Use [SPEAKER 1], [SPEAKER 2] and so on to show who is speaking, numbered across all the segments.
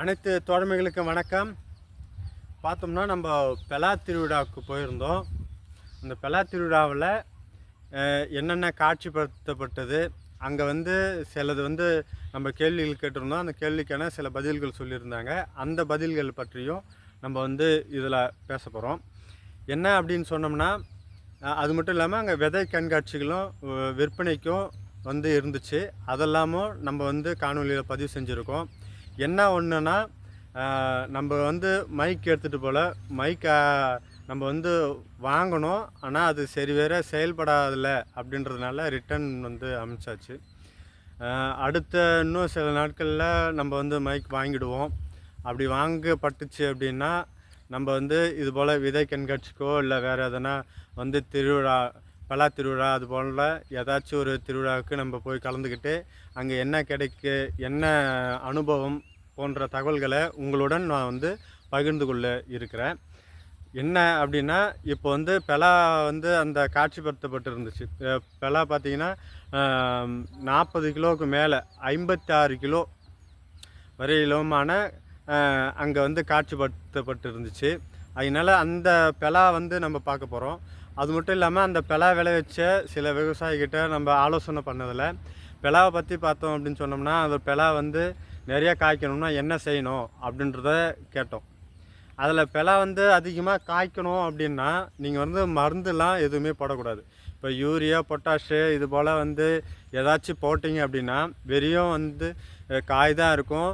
[SPEAKER 1] அனைத்து தோழமைகளுக்கும் வணக்கம். பார்த்தோம்னா நம்ம பெலா திருவிழாவுக்கு போயிருந்தோம். அந்த பெலா திருவிழாவில் என்னென்ன காட்சிப்படுத்தப்பட்டது? அங்கே வந்து சிலது வந்து நம்ம கேள்விகள் கேட்டிருந்தோம். அந்த கேள்விக்கான சில பதில்கள் சொல்லியிருந்தாங்க. அந்த பதில்கள் பற்றியும் நம்ம வந்து இதில் பேச போகிறோம் என்ன அப்படின்னு சொன்னோம்னா அது மட்டும் இல்லாமல் அங்கே விதை கண்காட்சிகளும் விற்பனைக்கும் வந்து இருந்துச்சு. அதெல்லாமும் நம்ம வந்து காணொலியில் பதிவு செஞ்சுருக்கோம். என்ன ஒன்றுனா நம்ம வந்து மைக் எடுத்துகிட்டு போல் மைக்கை நம்ம வந்து வாங்கணும். ஆனால் அது சரி வேற செயல்படாதில்ல அப்படின்றதுனால ரிட்டர்ன் வந்து அமைச்சாச்சு. அடுத்த இன்னும் சில நாட்களில் நம்ம வந்து மைக் வாங்கிடுவோம். அப்படி வாங்கப்பட்டுச்சு அப்படின்னா நம்ம வந்து இது போல் விதை கண்காட்சிக்கோ இல்லை வேறு எதனா வந்து திருவிழா பலா திருவிழா அது போல் ஏதாச்சும் ஒரு திருவிழாவுக்கு நம்ம போய் கலந்துக்கிட்டு அங்கே என்ன கிடைக்கு என்ன அனுபவம் போன்ற தகவல்களை உங்களுடன் நான் வந்து பகிர்ந்து கொள்ள இருக்கிறேன். என்ன அப்படின்னா இப்போ வந்து பெலா வந்து அந்த காட்சிப்படுத்தப்பட்டு இருந்துச்சு அஹ் பெலா நாற்பது கிலோவுக்கு மேலே ஐம்பத்தாறு கிலோ வரையிலுமான அங்கே வந்து காட்சிப்படுத்தப்பட்டு இருந்துச்சு அதனால் அந்த பெலா வந்து நம்ம பார்க்க போகிறோம் அது மட்டும் இல்லாமல் அந்த பிளா விளைவிச்ச சில விவசாயிகிட்ட நம்ம ஆலோசனை பண்ணதில் பிளாவை பற்றி பார்த்தோம் அப்படின்னு சொன்னோம்னா அந்த பிளா வந்து நிறைய காய்க்கணும்னா என்ன செய்யணும் அப்படின்றத கேட்டோம். அதில் பிளா வந்து அதிகமாக காய்க்கணும் அப்படின்னா நீங்கள் வந்து மருந்துலாம் எதுவுமே போடக்கூடாது. இப்போ யூரியா பொட்டாஷு இது போல் வந்து ஏதாச்சும் போட்டிங்க அப்படின்னா வெறியும் வந்து காய் தான் இருக்கும்.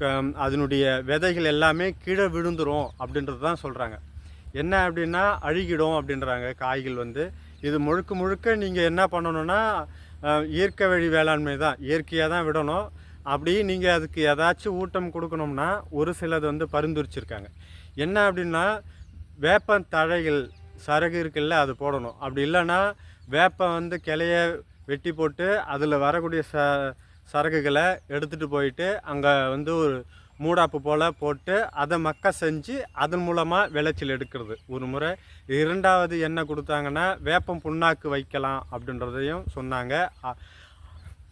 [SPEAKER 1] க- அதனுடைய விதைகள் எல்லாமே கீழே விழுந்துரும் அப்படின்றது தான் சொல்கிறாங்க என்ன அப்படின்னா அழுகிடும் அப்படின்றாங்க காய்கள் வந்து. இது முழுக்க முழுக்க நீங்கள் என்ன பண்ணணும்னா இயற்கை வழி வேளாண்மை தான். இயற்கையாக தான் விடணும். அப்படி நீங்கள் அதுக்கு ஏதாச்சும் ஊட்டம் கொடுக்கணும்னா ஒரு சிலது வந்து பரிந்துரைச்சிருக்காங்க. என்ன அப்படின்னா வேப்பம் தழைகள் சரகு இருக்குல்ல அது போடணும். அப்படி இல்லைன்னா வேப்பம் வந்து கிளைய வெட்டி போட்டு அதில் வரக்கூடிய ச சரகுகளை எடுத்துகிட்டு போயிட்டு அங்கே வந்து ஒரு மூடாப்பு போல் போட்டு அதை மக்க செஞ்சு அதன் மூலமாக விளைச்சல் எடுக்கிறது. ஒரு முறை இரண்டாவது என்ன கொடுத்தாங்கன்னா வேப்பம் புண்ணாக்கு வைக்கலாம் அப்படின்றதையும் சொன்னாங்க. அ-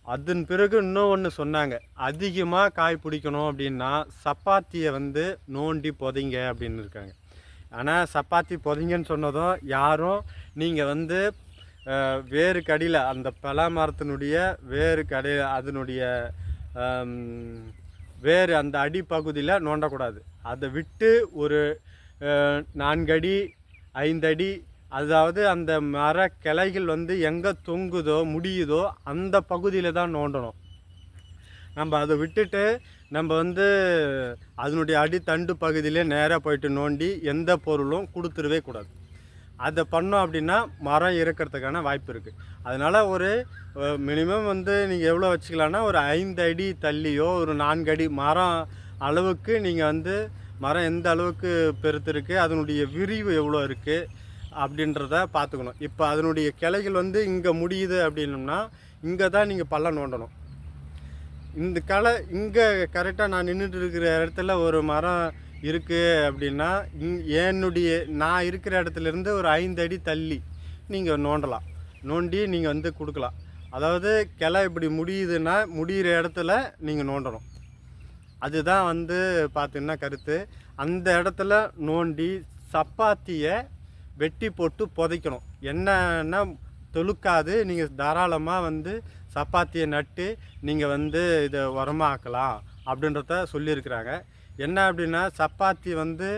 [SPEAKER 1] அதன் பிறகு இன்னும் ஒன்று சொன்னாங்க. அதிகமாக காய் பிடிக்கணும் அப்படின்னா சப்பாத்தியை வந்து நோண்டி புதைங்க அப்படின்னு இருக்காங்க. ஆனால் சப்பாத்தி புதைங்கன்னு சொன்னதும் யாரும் நீங்கள் வந்து வேறு கடியில் அந்த பலா மரத்தினுடைய வேறு கடையில் அதனுடைய வேறு அந்த அடிப்பகுதியில் நோண்டக்கூடாது. அதை விட்டு ஒரு நான்கடி ஐந்தடி அதாவது அந்த மர கிளைகள் வந்து எங்கே தொங்குதோ முடியுதோ அந்த பகுதியில் தான் நோண்டணும். நம்ம அதை விட்டுட்டு நம்ம வந்து அதனுடைய அடித்தண்டு பகுதியிலே நேராக போயிட்டு நோண்டி எந்த பொருளும் கொடுத்துடவே கூடாது. அதை பண்ணோம் அப்படின்னா மரம் இறக்கிறதுக்கான வாய்ப்பு இருக்குது அதனால் ஒரு மினிமம் வந்து நீங்கள் எவ்வளோ வச்சுக்கலாம்னா ஒரு ஐந்து அடி தள்ளியோ ஒரு நான்கு அடி மரம் அளவுக்கு நீங்கள் வந்து மரம் எந்த அளவுக்கு பெருத்து இருக்குது அதனுடைய விரிவு எவ்வளோ இருக்குது அப்படின்றத பார்த்துக்கணும். இப்போ அதனுடைய கிளைகள் வந்து இங்கே முடியுது அப்படின்னம்னா இங்கே தான் நீங்கள் பள்ளம் நோண்டணும். இந்த களை இங்கே கரெக்டாக நான் நின்றுட்டு இருக்கிற இடத்துல ஒரு மரம் இருக்குது அப்படின்னா என்னுடைய நான் இருக்கிற இடத்துல இருந்து ஒரு ஐந்து அடி தள்ளி நீங்கள் நோண்டலாம். நோண்டி நீங்கள் வந்து கொடுக்கலாம். அதாவது கிளை இப்படி முடியுதுன்னா முடிகிற இடத்துல நீங்கள் நோண்டணும். அதுதான் வந்து பார்த்திங்கன்னா கருத்து. அந்த இடத்துல நோண்டி சப்பாத்தியை வெட்டி போட்டு புதைக்கணும். என்னன்னா தொழுக்காது. நீங்கள் தாராளமாக வந்து சப்பாத்தியை நட்டு நீங்கள் வந்து இதை உரமாக்கலாம் அப்படின்றத சொல்லியிருக்கிறாங்க. என்ன அப்படின்னா சப்பாத்தி வந்து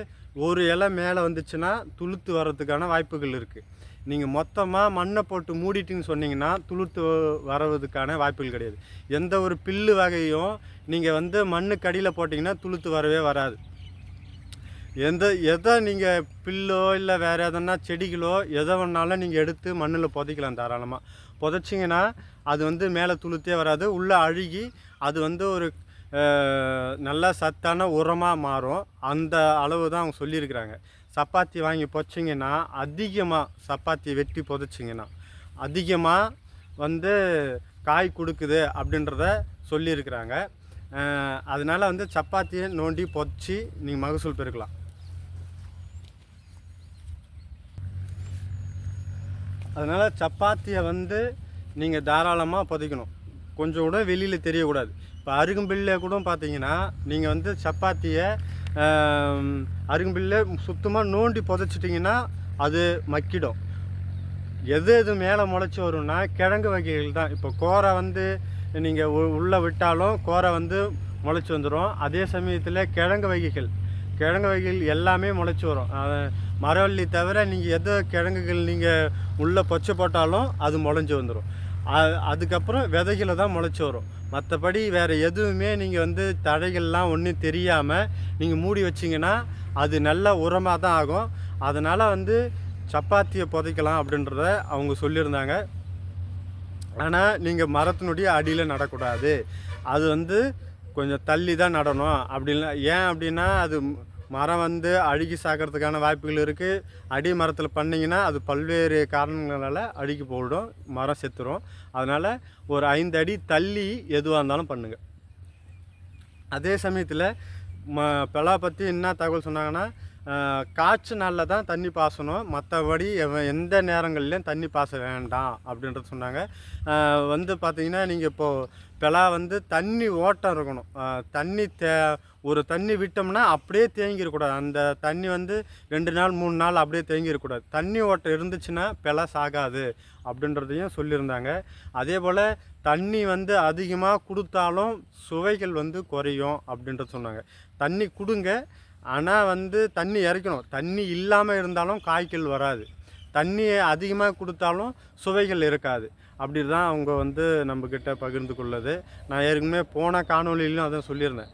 [SPEAKER 1] ஒரு இலை மேலே வந்துச்சுன்னா துளுத்து வர்றதுக்கான வாய்ப்புகள் இருக்குது நீங்கள் மொத்தமாக மண்ணை போட்டு மூடிட்டுன்னு சொன்னீங்கன்னா துளுத்து வரதுக்கான வாய்ப்புகள் கிடையாது. எந்த ஒரு பில்லு வகையும் நீங்கள் வந்து மண்ணுக்கு அடியில் போட்டிங்கன்னா துளுத்து வரவே வராது. எந்த எதை நீங்கள் பில்லோ இல்லை வேறு எதனா செடிகளோ எதை வேணாலும் நீங்கள் எடுத்து மண்ணில் புதைக்கலாம் தாராளமாக புதைச்சிங்கன்னா அது வந்து மேலே துளுத்தே வராது. உள்ளே அழுகி அது வந்து ஒரு நல்லா சத்தான உரமாக மாறும். அந்த அளவு தான் அவங்க சொல்லியிருக்கிறாங்க. சப்பாத்தி வாங்கி பொச்சிங்கன்னா அதிகமாக சப்பாத்தி வெட்டி புதைச்சிங்கன்னா அதிகமாக வந்து காய் கொடுக்குது அப்படின்றத சொல்லியிருக்கிறாங்க. அதனால் வந்து சப்பாத்தியை நோண்டி பொச்சி நீங்கள் மகசூல் பெருக்கலாம். அதனால் சப்பாத்தியை வந்து நீங்கள் தாராளமாக புதைக்கணும் கொஞ்சம் கூட வெளியில் தெரியக்கூடாது. இப்போ அருகம்பில்ல கூட பார்த்தீங்கன்னா நீங்கள் வந்து சப்பாத்தியை அருகம்பில்ல சுத்தமாக நோண்டி புதைச்சிட்டிங்கன்னா அது மக்கிடும். எது எது மேலே முளைச்சி வரும்னா கிழங்கு வகைகள் தான். இப்போ கோரை வந்து நீங்கள் உள்ளே விட்டாலும் கோரை வந்து முளைச்சி வந்துடும் அதே சமயத்தில் கிழங்கு வகைகள். கிழங்கு வகைகள் எல்லாமே முளைச்சி வரும். மரவள்ளி தவிர நீங்கள் எது கிழங்குகள் நீங்கள் உள்ளே பொச்சை போட்டாலும் அது முளைஞ்சி வந்துடும் அதுக்கப்புறம் விதைகளை தான் முளைச்சி வரும். மற்றபடி வேறு எதுவுமே நீங்கள் வந்து தடைகள்லாம் ஒன்றும் தெரியாமல் நீங்கள் மூடி வச்சிங்கன்னா அது நல்ல உரமாக தான் ஆகும். அதனால் வந்து சப்பாத்தியை புதைக்கலாம் அப்படின்றத அவங்க சொல்லியிருந்தாங்க. ஆனால் நீங்கள் மரத்தினுடைய அடியில் நடக்கூடாது. அது வந்து கொஞ்சம் தள்ளி தான் நடணும். அப்படின்னா ஏன் அப்படின்னா அது மரம் வந்து அழுகி சாக்கிறதுக்கான வாய்ப்புகள் இருக்குது அடி மரத்தில் பண்ணிங்கன்னா அது பல்வேறு காரணங்களால் அழுகி போயிடும் மரம் செத்துரும். அதனால் ஒரு ஐந்து அடி தள்ளி எதுவாக இருந்தாலும் பண்ணுங்கள் அதே சமயத்தில் ம பெலா பற்றி என்ன தகவல் சொன்னாங்கன்னா ஆஹ், நாளில் தான் தண்ணி பாசணும். மற்றபடி எந்த நேரங்கள்லையும் தண்ணி பாச வேண்டாம் அப்படின்றது சொன்னாங்க. வந்து பார்த்திங்கன்னா நீங்கள் இப்போது பெலா வந்து தண்ணி ஓட்டம் இருக்கணும். தண்ணி தே ஒரு தண்ணி விட்டோம்னா அப்படியே தேங்கிடக்கூடாது அந்த தண்ணி வந்து ரெண்டு நாள் மூணு நாள் அப்படியே தேங்கிடக்கூடாது தண்ணி ஓட்டம் இருந்துச்சுன்னா பிளஸ் சாகாது அப்படின்றதையும் சொல்லியிருந்தாங்க. அதே போல் தண்ணி வந்து அதிகமாக கொடுத்தாலும் சுவைகள் வந்து குறையும் அப்படின்றது சொன்னாங்க. தண்ணி கொடுங்க ஆனால் வந்து தண்ணி இறைக்கணும். தண்ணி இல்லாமல் இருந்தாலும் காய்கள் வராது. தண்ணி அதிகமாக கொடுத்தாலும் சுவைகள் இருக்காது. அப்படி தான் அவங்க வந்து நம்மக்கிட்ட பகிர்ந்து கொள்ளது. நான் ஏற்கனவே போன காணொலியிலும் அதான் சொல்லியிருந்தேன்.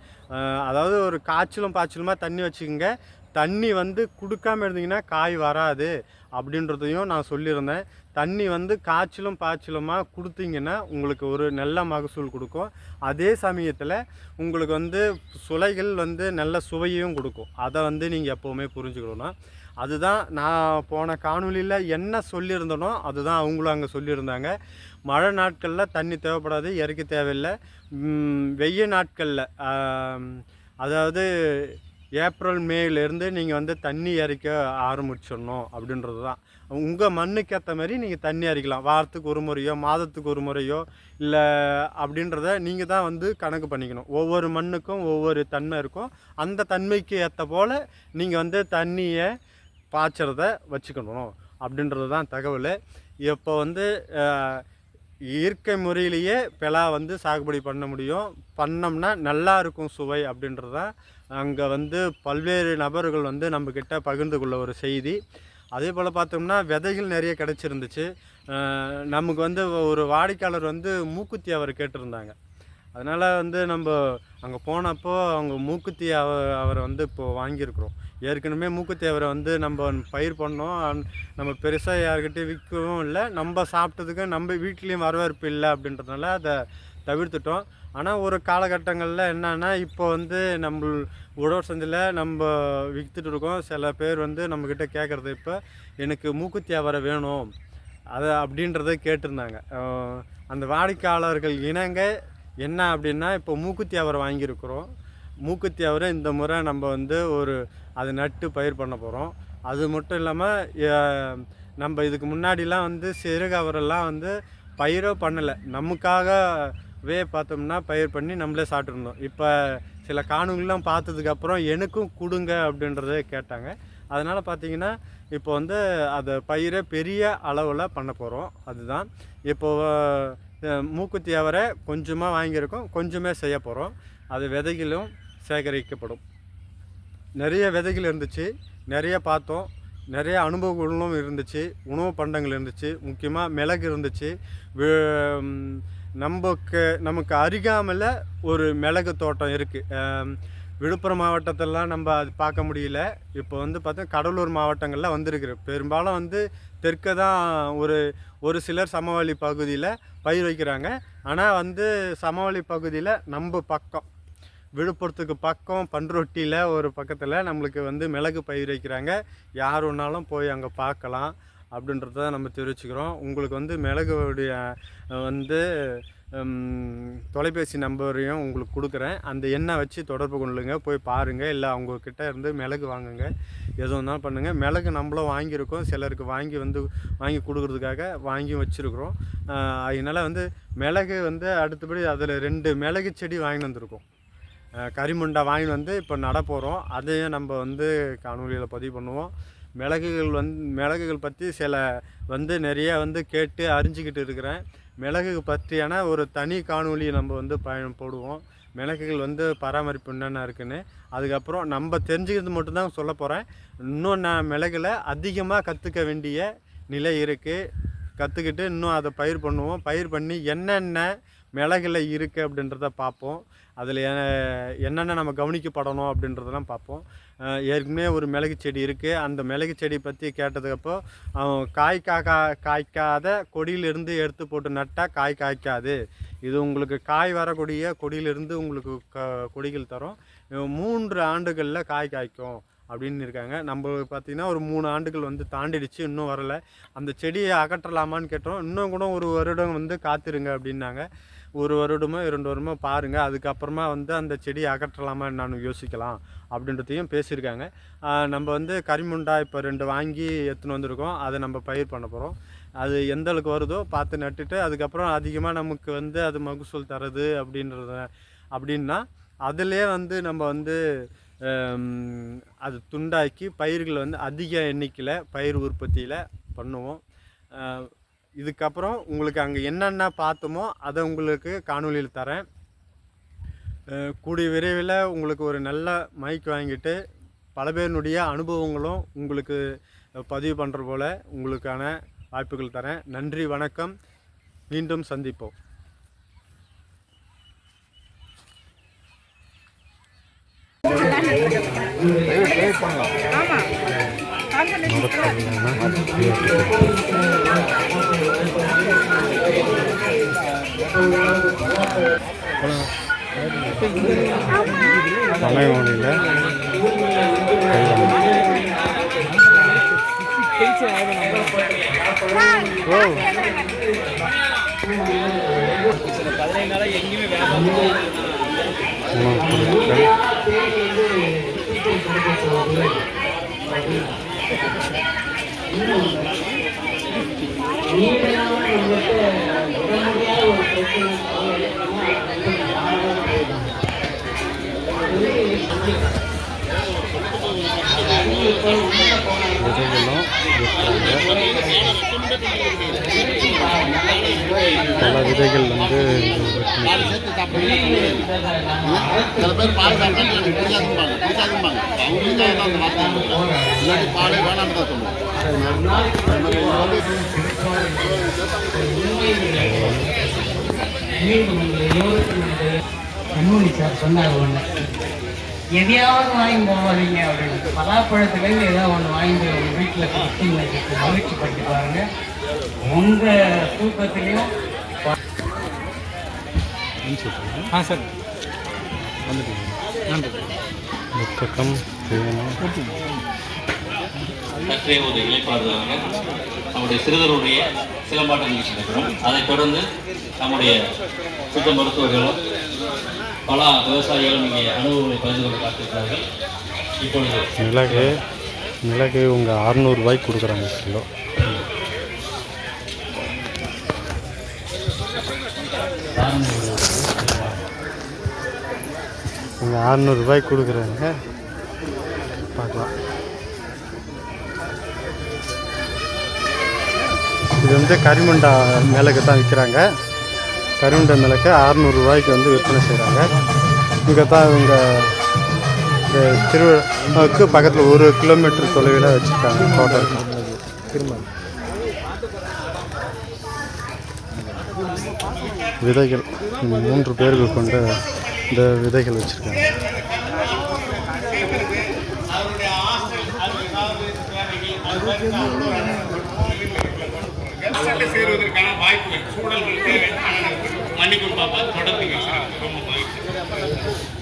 [SPEAKER 1] அதாவது ஒரு காய்ச்சலும் பாய்ச்சலுமா தண்ணி வச்சுக்கோங்க. தண்ணி வந்து கொடுக்காம இருந்தீங்கன்னா காய் வராது அப்படின்றதையும் நான் சொல்லியிருந்தேன். தண்ணி வந்து காய்ச்சலும் பாய்ச்சலுமாக கொடுத்தீங்கன்னா உங்களுக்கு ஒரு நல்ல மகசூல் கொடுக்கும். அதே சமயத்தில் உங்களுக்கு வந்து சுளைகள் வந்து நல்ல சுவையும் கொடுக்கும். அதை வந்து நீங்கள் எப்போவுமே புரிஞ்சுக்கணும். அதுதான் நான் போன காணொளியில் என்ன சொல்லியிருந்தனோ அதுதான் அவங்களும் அங்கே சொல்லியிருந்தாங்க. மழை நாட்களில் தண்ணி தேவைப்படாது இறக்க தேவையில்லை. வெய்ய நாட்களில் அதாவது ஏப்ரல் மேலேருந்து நீங்கள் வந்து தண்ணி இறைக்க ஆரம்பிச்சிடணும் அப்படின்றது தான் உங்கள் மண்ணுக்கு ஏற்ற மாதிரி நீங்கள் தண்ணி இறைக்கலாம் வாரத்துக்கு ஒரு முறையோ மாதத்துக்கு ஒரு முறையோ இல்லை அப்படின்றத நீங்கள் தான் வந்து கணக்கு பண்ணிக்கணும். ஒவ்வொரு மண்ணுக்கும் ஒவ்வொரு தன்மை இருக்கும். அந்த தன்மைக்கு ஏற்ற போல் நீங்கள் வந்து தண்ணியை பாய்ச்சறத வச்சுக்கணும் அப்படின்றது தான் தகவல். இப்போ வந்து இயற்கை முறையிலேயே பெலா வந்து சாகுபடி பண்ண முடியும். பண்ணோம்னா நல்லா இருக்கும் சுவை அப்படின்றது தான் அங்கே வந்து பல்வேறு நபர்கள் வந்து நம்மக்கிட்ட பகிர்ந்து கொள்ள ஒரு செய்தி. அதே போல் பார்த்தோம்னா விதைகள் நிறைய கிடச்சிருந்துச்சு. நமக்கு வந்து ஒரு வாடிக்கையாளர் வந்து மூக்குத்தி அவர் கேட்டிருந்தாங்க. அதனால் வந்து நம்ம அங்கே போனப்போ அவங்க மூக்குத்தி அவ அவரை வந்து இப்போது வாங்கியிருக்கிறோம். ஏற்கனவே மூக்குத்தி அவரை வந்து நம்ம பயிர் பண்ணோம். நம்ம பெருசாக யாருக்கிட்டே விற்கவும் இல்லை. நம்ம சாப்பிட்டதுக்கு நம்ம வீட்லேயும் வரவேற்பு இல்லை அப்படின்றதுனால அதை தவிர்த்துட்டோம். ஆனால் ஒரு காலகட்டங்களில் என்னன்னா இப்போ வந்து நம்ம உழவர் சந்தையில் நம்ம விற்றுட்டு இருக்கோம். சில பேர் வந்து நம்மக்கிட்ட கேட்குறது இப்போ எனக்கு மூக்குத்தி அவரை வேணும். அதை அப்படின்றத கேட்டிருந்தாங்க. அந்த வாடிக்கையாளர்கள் இணங்க என்ன அப்படின்னா இப்போ மூக்குத்தி அவரை வாங்கியிருக்கிறோம். மூக்குத்தி அவரை இந்த முறை நம்ம வந்து ஒரு அதை நட்டு பயிர் பண்ண போகிறோம் அது மட்டும் இல்லாமல் நம்ம இதுக்கு முன்னாடிலாம் வந்து சிறுக அவரெல்லாம் வந்து பயிரோ பண்ணலை. நமக்காகவே பார்த்தோம்னா பயிர் பண்ணி நம்மளே சாப்பிட்ருந்தோம் இப்போ சில காணொலிலாம் பார்த்ததுக்கப்புறம் எனக்கும் கொடுங்க அப்படின்றத கேட்டாங்க. அதனால் பார்த்தீங்கன்னா இப்போ வந்து அதை பயிரை பெரிய அளவில் பண்ண போகிறோம் அதுதான். இப்போது மூக்குத்தி அவரை கொஞ்சமாக வாங்கியிருக்கோம். கொஞ்சமே செய்ய போகிறோம் அது விதைகளும் சேகரிக்கப்படும். நிறைய விதைகள் இருந்துச்சு. நிறைய பார்த்தோம். நிறைய அனுபவங்களும் இருந்துச்சு. உணவு பண்டங்கள் இருந்துச்சு. முக்கியமாக மிளகு இருந்துச்சு. நமக்கு நமக்கு அருகாமல் ஒரு மிளகு தோட்டம் இருக்குது விழுப்புரம் மாவட்டத்திலலாம் நம்ம அது பார்க்க முடியல. இப்போ வந்து பார்த்தா கடலூர் மாவட்டங்களில் வந்திருக்கு பெரும்பாலும் வந்து தெற்க தான் ஒரு ஒரு சிலர் சமவெளி பகுதியில் பயிர் வைக்கிறாங்க. ஆனால் வந்து சமவெளி பகுதியில் நம்ம பக்கம் விழுப்புரத்துக்கு பக்கம் பன்ருட்டியில் ஒரு பக்கத்தில் நம்மளுக்கு வந்து மிளகு பயிர் வைக்கிறாங்க. யார் வேணாலும் போய் அங்கே பார்க்கலாம். அப்படின்றத நம்ம தெரிவிச்சுக்கிறோம். உங்களுக்கு வந்து மிளகுடைய வந்து தொலைபேசி நம்பரையும் உங்களுக்கு கொடுக்குறேன். அந்த எண்ணை வச்சு தொடர்பு கொள்ளுங்க. போய் பாருங்கள் இல்லை அவங்கக்கிட்ட இருந்து மிளகு வாங்குங்க. எது வேணாலும் பண்ணுங்கள் மிளகு நம்மளும் வாங்கியிருக்கோம். சிலருக்கு வாங்கி வந்து வாங்கி கொடுக்குறதுக்காக வாங்கி வச்சுருக்குறோம். அதனால் வந்து மிளகு வந்து அடுத்தபடி அதில் ரெண்டு மிளகு செடி வாங்கிட்டு வந்திருக்கோம். கறிமுண்டை வாங்கிட்டு வந்து இப்போ நட போகிறோம் அதையும் நம்ம வந்து காணொலியில் பதிவு பண்ணுவோம். மிளகுகள் வந்து மிளகுகள் பற்றி சில வந்து நிறைய வந்து கேட்டு அறிஞ்சிக்கிட்டு இருக்கிறேன். மிளகு பற்றியான ஒரு தனி காணொலி நம்ம வந்து பயணம் போடுவோம். மிளகுகள் வந்து பராமரிப்பு என்னென்ன இருக்குன்னு அதுக்கப்புறம் நம்ம தெரிஞ்சுக்கிறது மட்டும்தான் சொல்ல போகிறேன் இன்னும் நான் மிளகுல அதிகமாக கற்றுக்க வேண்டிய நிலை இருக்குது கற்றுக்கிட்டு இன்னும் அதை பயிர் பண்ணுவோம். பயிர் பண்ணி என்னென்ன மிளகுல இருக்குது அப்படின்றத பார்ப்போம். அதில் என்னென்ன நம்ம கவனிக்கப்படணும் அப்படின்றதெல்லாம் பார்ப்போம். ஏற்கனவே ஒரு மிளகு செடி இருக்குது அந்த மிளகு செடி பற்றி கேட்டதுக்கப்போ அவன் காய் காக்கா காய்க்காத கொடியிலிருந்து எடுத்து போட்டு நட்டால் காய் காய்க்காது. இது உங்களுக்கு காய் வரக்கூடிய கொடியிலிருந்து உங்களுக்கு க கொடிகள் தரும். மூன்று ஆண்டுகளில் காய் காய்க்கும் அப்படின்னு இருக்காங்க. நம்ம பார்த்திங்கன்னா ஒரு மூணு ஆண்டுகள் வந்து தாண்டிடுச்சு இன்னும் வரலை. அந்த செடியை அகற்றலாமான்னு கேட்டோம். இன்னும் கூட ஒரு வருடம் வந்து காத்திருங்க அப்படின்னாங்க. ஒரு வருடமோ இரண்டு வருடமோ பாருங்கள் அதுக்கப்புறமா வந்து அந்த செடியை அகற்றலாமா நான் யோசிக்கலாம் அப்படின்றதையும் பேசியிருக்காங்க. நம்ம வந்து கரிமுண்டா இப்போ ரெண்டு வாங்கி எடுத்துன்னு வந்திருக்கோம். அதை நம்ம பயிர் பண்ண போகிறோம் அது எந்த அளவுக்கு வருதோ பார்த்து நட்டுட்டு அதுக்கப்புறம் அதிகமாக நமக்கு வந்து அது மகசூல் தருது அப்படின்றத அப்படின்னா அதிலே வந்து நம்ம வந்து அது துண்டாக்கி பயிர்களை வந்து அதிக எண்ணிக்கையில் பயிர் உற்பத்தியில் பண்ணுவோம். இதுக்கப்புறம் உங்களுக்கு அங்கே என்னென்ன பார்த்தோமோ அதை உங்களுக்கு காணொளியில் தரேன். கூடிய விரைவில் உங்களுக்கு ஒரு நல்ல மைக் வாங்கிட்டு பல பேருனுடைய அனுபவங்களும் உங்களுக்கு பதிவு பண்ணுற போல் உங்களுக்கான வாய்ப்புகள் தரேன். நன்றி வணக்கம். மீண்டும் சந்திப்போம். ஓ
[SPEAKER 2] வேலை
[SPEAKER 1] உணவுப் பொருட்கள் விதைகளும் விற்கிறாங்க பல விதைகள் வந்து
[SPEAKER 3] சில பேர் பால் சாப்பிட்டா எனக்கு பிடிக்காதும்பாங்க பிடிக்காதும்பாங்க அந்த வார்த்தை இல்லாட்டி பாலே வேணாம்னு தான் சொல்லுவோம்
[SPEAKER 4] சார் சொன்னாங்க ஒன்று எதையாவது வாங்கி போவாதீங்க அப்படின்னு. பலாப்பழத்துலேருந்து ஏதாவது ஒன்று வாங்கி உங்கள் வீட்டில் கொடுத்து மகிழ்ச்சி படுத்தி பாருங்க. உங்கள் தூக்கத்துலேயும்
[SPEAKER 2] ஆ சார்.
[SPEAKER 1] புத்தகம் தேனம்
[SPEAKER 5] சற்றே ஒரு இலைப்பாடுறவங்க நம்முடைய சிறுவருடைய சிலம்பாட்ட நிகழ்ச்சி நடக்கிறோம் அதைத் தொடர்ந்து நம்முடைய சித்த மருத்துவர்களும் பல விவசாயிகளும் இங்கே அனுபவங்களை பகிர்ந்து கொண்டு காத்திருக்கிறார்கள். இப்பொழுது
[SPEAKER 1] மிளகு மிளகு உங்கள் அறநூறுபாய்க்கு கொடுக்குறாங்க கிலோ. உங்கள் அறநூறுபாய்க்கு கொடுக்குறாங்க. பார்க்கலாம். இது வந்து கரிமண்டா மிளகு தான் விற்கிறாங்க. கரிமண்டா மிளகு அறநூறுரூவாய்க்கு வந்து விற்பனை செய்கிறாங்க இங்கே தான் இவங்க இந்த திருவிழாவுக்கு பக்கத்தில் ஒரு கிலோமீட்டர் தொலைவில் வச்சுருக்காங்க தோட்டம் திரும்ப விதைகள் மூன்று பேர்கள் கொண்ட இந்த விதைகள் வச்சுருக்காங்க.
[SPEAKER 3] சேருவதற்கான வாய்ப்புகள் சூழல்களுக்கு மன்னிக்கும் பாப்பா தொடர்ந்து ரொம்ப மகிழ்ச்சி.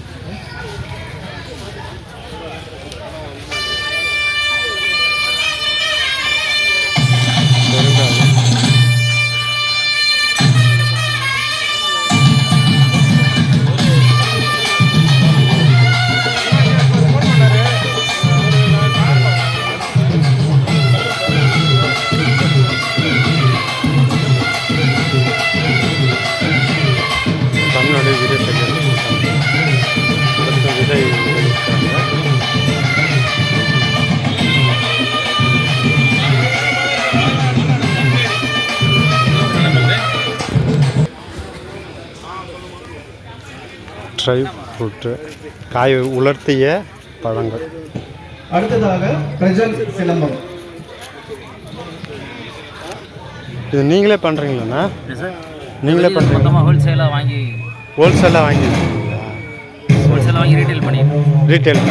[SPEAKER 1] அடுத்து விஜய் இருக்காங்க ட்ரை ஃப்ரூட்டு காய் உலர்த்திய பழங்கள்.
[SPEAKER 6] அடுத்ததாக பிரஜன் சிலம்பம்.
[SPEAKER 1] இது நீங்களே பண்ணுறீங்களாண்ணா நீங்களே பண்ணுறீங்க
[SPEAKER 2] மொத்தமாக ஹோல்சேலாக வாங்கி
[SPEAKER 1] ஹோல்சேலாக வாங்கியிருக்கீங்களா?
[SPEAKER 2] ஹோல்சேலாக வாங்கி ரீட்டைல் பண்ணிடுறோம்
[SPEAKER 1] ரீட்டைல்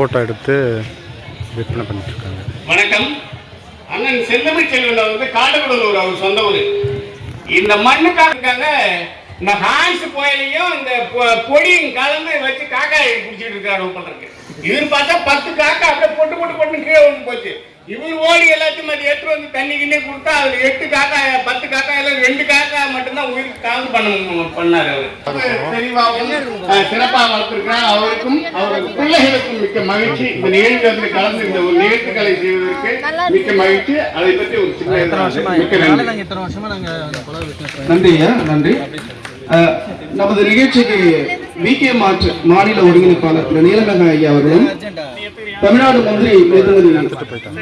[SPEAKER 1] ஃபோட்டோ எடுத்து விற்பனை பண்ணிட்டுருக்காங்க.
[SPEAKER 7] வணக்கம். அண்ணன் செல்லமை செல்வன் வந்து காட்டுக்குடலூர் அவர் சொந்த ஊர். இந்த மண்ணுக்காக இந்த ஹான்ஸ் புயலையும் இந்த பொ- பொடியும் கலந்து வச்சு காக்காயை பிடிச்சிட்டு இருக்காரு பண்றதுக்கு இவர் பார்த்தா பத்து காக்கா அப்படியே பொட்டு பொட்டு பொட்டு கீழே விழுந்து போச்சு. இவர் ஓடி எல்லாத்தையும் அது எடுத்து வந்து தண்ணி கிண்ணி கொடுத்தா அதுல எட்டு காக்கா பத்து காக்கா எல்லாம் ரெண்டு காக்கா மட்டும்தான் உயிருக்கு காவல் பண்ண பண்ணாரு அவர். தெளிவாகவும் சிறப்பாக வளர்த்திருக்கிறார். அவருக்கும் அவரது பிள்ளைகளுக்கும் மிக்க மகிழ்ச்சி. இந்த நிகழ்ச்சியில் கலந்து இந்த ஒரு நிகழ்ச்சிகளை செய்வதற்கு மிக்க மகிழ்ச்சி. அதை பற்றி ஒரு சின்ன மிக்க நன்றி.
[SPEAKER 6] நன்றி ஐயா நன்றி. நமது நிகழ்ச்சிக்கு வி. கே. மாற்று மாநில ஒருங்கிணைப்பாளர் திரு. நீலகங்க ஐயா அவர்களும் தமிழ்நாடு மந்திரி மேற்குமதி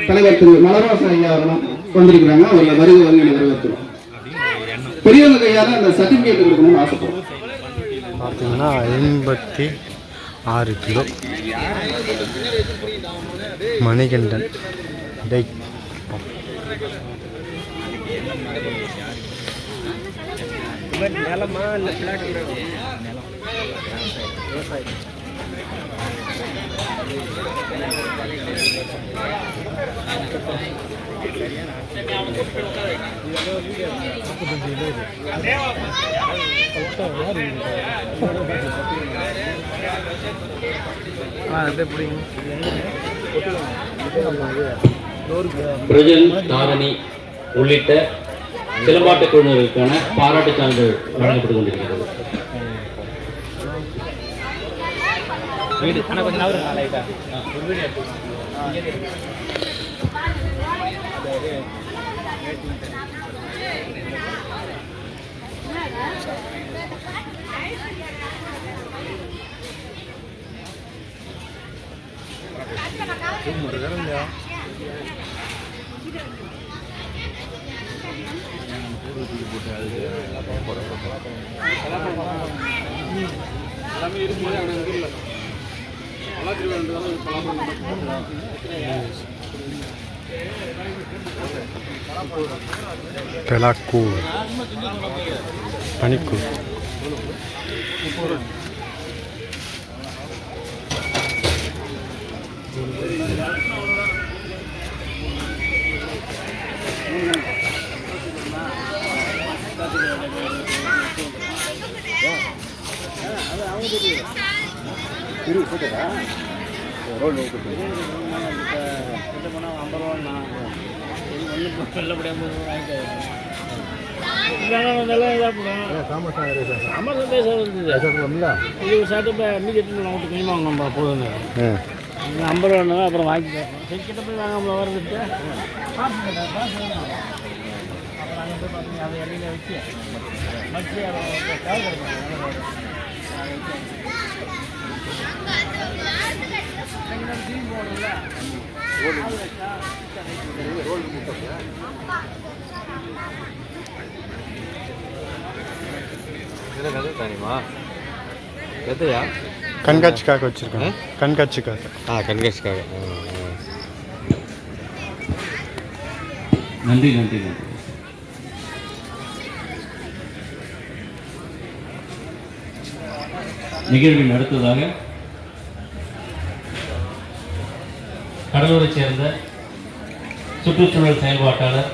[SPEAKER 6] தலைவர் திரு. நலராசன் ஐயா அவர்களும் வந்திருக்கிறாங்க. அவர்களை வருகை வருகை வரவேற்கிறோம். பெரியவங்க கையால அந்த சர்டிபிகேட் கொடுக்கணும்னு ஆசைப்படுறோம்.
[SPEAKER 1] பார்த்தீங்கன்னா எண்பத்தி ஆறு கிலோ மணிகண்டன் டை நிலமா இல்லை
[SPEAKER 5] பிரஜன் தாரணி உள்ளிட்ட சிலம்பாட்டக் குழுவினருக்கான பாராட்டு சான்றிதழ் வழங்கப்பட்டுக் கொண்டிருக்கிறது.
[SPEAKER 2] வீடு ஆனால் கொஞ்சம் நவருங்க லைட்டாக
[SPEAKER 1] பெலாக்கூழ் பனிக்கூழ்
[SPEAKER 2] ஒன்றும் நல்லபடியாக வாங்கிட்டு நல்லா இதாக போடும் அமர் சந்தேசம் இது சாப்பிட்டு இப்போ மீதி எடுத்து நான் விட்டு கைமா நம்ம போதுங்க. ஐம்பது ரூபா அப்புறம் வாங்கிட்டேன் சரி கிட்ட போய் வாங்காம வரதுட்டு அதை இடையில வச்சு.
[SPEAKER 8] எதையா
[SPEAKER 1] கண்காட்சிக்காக வச்சுருக்காங்க கண்காட்சிக்காக.
[SPEAKER 8] ஆ கண்காட்சிக்காக.
[SPEAKER 5] நன்றி நன்றி நன்றி. நிகழ்வின் அடுத்ததாக கடலூரை சேர்ந்த சுற்றுச்சூழல் செயல்பாட்டாளர்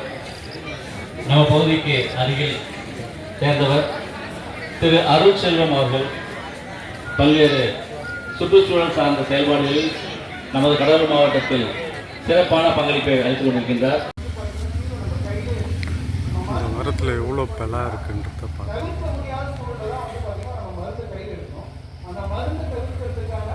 [SPEAKER 5] நம்ம பகுதிக்கு அருகில் சேர்ந்தவர் திரு அருள் செல்வம் அவர்கள். பல்வேறு சுற்றுச்சூழல் சார்ந்த செயல்பாடுகளில் நமது கடலூர் மாவட்டத்தில் சிறப்பான பங்களிப்பை அளித்துக் கொண்டிருக்கின்றார்.
[SPEAKER 1] மரத்தில் எவ்வளோ பெலா இருக்குன்றத பார்த்தோம்
[SPEAKER 9] அந்த மருந்து தவிர்க்கிறதுக்கான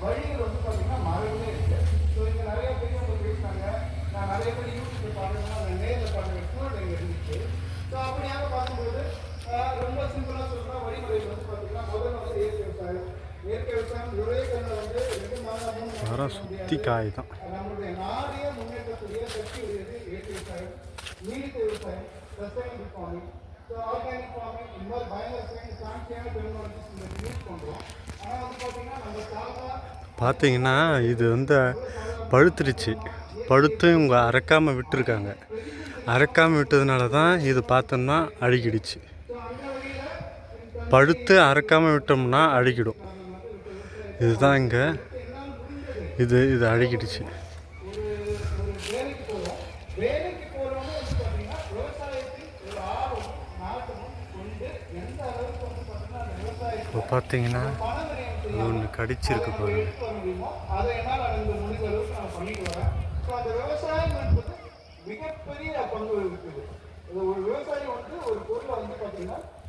[SPEAKER 9] வழிகள் வந்து பார்த்தீங்கன்னா மரபே இருக்கு ஸோ இங்கே நிறைய பேர் வந்து பேசினாங்க நான் நிறைய பேர் யூடியூப்ல பார்க்கணும் அந்த நேரில் பார்க்குற சூழல் இங்கே இருந்துச்சு ஸோ அப்படியாக பார்க்கும்போது ஆஹ், ரொம்ப சிம்பிளாக சொல்லணும்னா வழிமுறைகள் வந்து பார்த்தீங்கன்னா முதல்ல வந்து இயற்கை விவசாயம் இயற்கை விவசாயம் ஒரே கண்ணில் வந்து ரெண்டு மாதம் மூணு மாதம்
[SPEAKER 1] மரம் சுற்றி காய் தான்
[SPEAKER 9] நம்மளுடைய நாடைய முன்னேற்றக்கூடிய சக்தி உடையது இயற்கை விவசாயம் நீடித்த விவசாயம் sustainable farming so organic farming இந்த மாதிரி பயங்கர சான்சியான டெக்னாலஜிஸ் இந்த யூஸ் பண்ணுறோம் ஆனால் வந்து பார்த்தீங்கன்னா நம்ம சாதா
[SPEAKER 1] பார்த்தீங்கன்னா இது வந்து பழுத்துருச்சு. பழுத்து இவங்க அரைக்காமல் விட்டுருக்காங்க. அரைக்காமல் விட்டதுனால தான் இது பார்த்தோம்னா அழுகிடுச்சு. பழுத்து அரைக்காமல் விட்டோம்னா அழுகிடும். இதுதான் இங்கே இது இது அழுகிடுச்சு. இப்போ பார்த்தீங்கன்னா அது ஒன்று கடிச்சிருக்கு பாருங்க.
[SPEAKER 9] மிகப்பெரிய பங்கு இருக்குது ஒரு விவசாயி வந்து ஒரு பொருளை வந்து பார்த்தீங்கன்னா